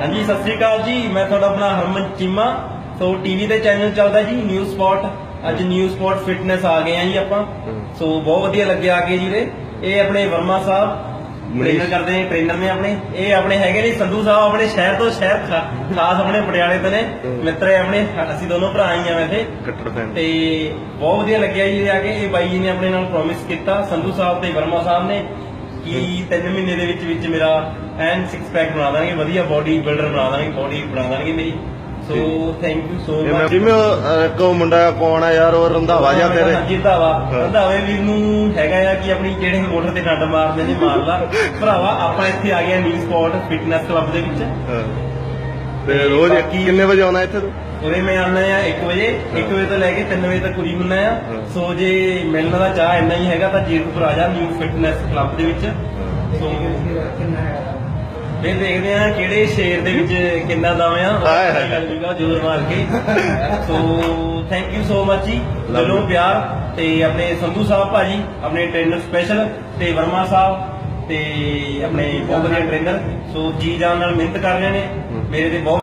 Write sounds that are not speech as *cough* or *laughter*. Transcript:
ਹਾਂਜੀ ਸਤਿ ਸ੍ਰੀ ਅਕਾਲ ਜੀ। ਮੈਂ ਤੁਹਾਡਾ ਆਪਣਾ ਹਰਮਨ ਚੀਮਾ। ਸੋ ਟੀਵੀ ਤੇ ਚੈਨਲ ਚੱਲਦਾ ਜੀ ਨਿਊ ਸਪੌਟ ਅੱਜ ਨਿਊ ਸਪੌਟ ਫਿਟਨੈਸ ਆ ਗਏ ਆ ਜੀ ਆਪਾਂ। ਸੋ ਬਹੁਤ ਵਧੀਆ ਲੱਗਿਆ ਆ ਕੇ ਜੀ ਇਹ ਆਪਣੇ ਵਰਮਾ ਸਾਹਿਬ ਟ੍ਰੇਨਰ ਕਰਦੇ ਨੇ ਟ੍ਰੇਨਰ ਨੇ ਆਪਣੇ। ਇਹ ਆਪਣੇ ਹੈਗੇ ਨੇ ਸੰਧੂ ਸਾਹਿਬ ਆਪਣੇ ਸ਼ਹਿਰ ਤੋਂ ਸ਼ਹਿਰ ਖਾਸ ਆਪਣੇ ਪਟਿਆਲੇ ਤੋਂ ਨੇ। ਮਿੱਤਰ ਹੈ ਆਪਣੇ। ਅਸੀਂ ਦੋਨੋਂ ਭਰਾ ਹੀ ਆ ਵੈਸੇ। ਕੱਟੜ ਫੈਨ। ਤੇ ਬਹੁਤ ਵਧੀਆ ਲੱਗਿਆ ਜੀ ਇਹ ਆ ਕੇ। ਇਹ ਬਾਈ ਜੀ ਨੇ ਆਪਣੇ ਨਾਲ ਪ੍ਰੋਮਿਸ ਕੀਤਾ। ਸੰਧੂ ਸਾਹਿਬ ਤੇ ਵਰਮਾ ਸਾਹਿਬ ਨੇ ਕਿ 3 ਮਹੀਨੇ ਦੇ ਵਿੱਚ ਵਿੱਚ ਮੇਰਾ ਐਨ ਸਿਕਸ ਪੈਕ ਬਣਾ ਦਾਂਗੇ ਵਧੀਆ ਬਾਡੀ ਬਿਲਡਰ ਬਣਾ ਦਾਂਗੇ ਬਾਡੀ ਬਣਾ ਦਾਂਗੇ ਮੇਰੀ। So thank you so much ਜਿਵੇਂ ਕੋ ਮੁੰਡਾ ਕੌਣ ਆ ਯਾਰ ਉਹ ਰੰਧਾਵਾ ਜਾਂ ਤੇਰੇ। ਹਾਂ। ਰੰਧਾਵੇ। ਵੀਰ ਨੂੰ ਹੈਗਾ ਆ ਕਿ ਆਪਣੀ ਜਿਹੜੇ ਮੋਟਰ ਤੇ ਡੰਡ ਮਾਰਦੇ ਨੇ ਮਾਰ ਲਾ। ਭਰਾਵਾ ਆਪਾਂ ਇੱਥੇ ਆ ਗਏ ਆ ਨਿਊ ਸਪੌਟ ਫਿਟਨੈਸ ਕਲੱਬ ਦੇ ਵਿੱਚ। ਹਾਂ। ਤੇ ਰੋਜ਼ ਕਿੰਨੇ ਵਜੇ ਆਉਣਾ ਇੱਥੇ ਤੂੰ? ਉਰੇ ਮੈਂ ਆਉਣਾ ਆ 1 ਵਜੇ। 1 ਵਜੇ ਤੋਂ ਲੈ ਕੇ 3 ਵਜੇ ਤੱਕ ਉਰੀ ਹੁੰਨਾ ਆ। ਸੋ ਜੇ ਮਿਲਣ ਦਾ ਚਾਹ ਇੰਨਾ ਹੀ ਹੈਗਾ ਤਾਂ ਜੀਰਕਪੁਰ ਆ ਜਾ ਨਿਊ ਫਿਟਨੈਸ ਕਲੱਬ ਦੇ ਵਿੱਚ। ਸੋ ਫਿਰ ਦੇਖਦੇ ਆ ਕਿਹੜੇ ਸ਼ੇਰ ਦੇ ਵਿੱਚ ਕਿੰਨਾ ਦਮ ਆ। ਹਾਏ ਹਾਏ। ਜੂਗਾ ਜ਼ੋਰ ਮਾਰ ਕੇ। *laughs* So thank you so much ਜੀ। ਦਿਲੋਂ ਪਿਆਰ ਤੇ ਆਪਣੇ ਸੰਧੂ ਸਾਹਿਬ ਭਾਜੀ ਆਪਣੇ ਟ੍ਰੇਨਰ ਸਪੈਸ਼ਲ ਤੇ ਵਰਮਾ ਸਾਹਿਬ ਤੇ ਆਪਣੇ ਬਹੁਤ ਵਧੀਆ ਟ੍ਰੇਨਰ ਸੋ ਜੀ ਜਾਨ ਨਾਲ ਮਿਹਨਤ ਕਰ ਰਹੇ ਨੇ। ਮੇਰੇ ਤੇ ਬਹੁਤ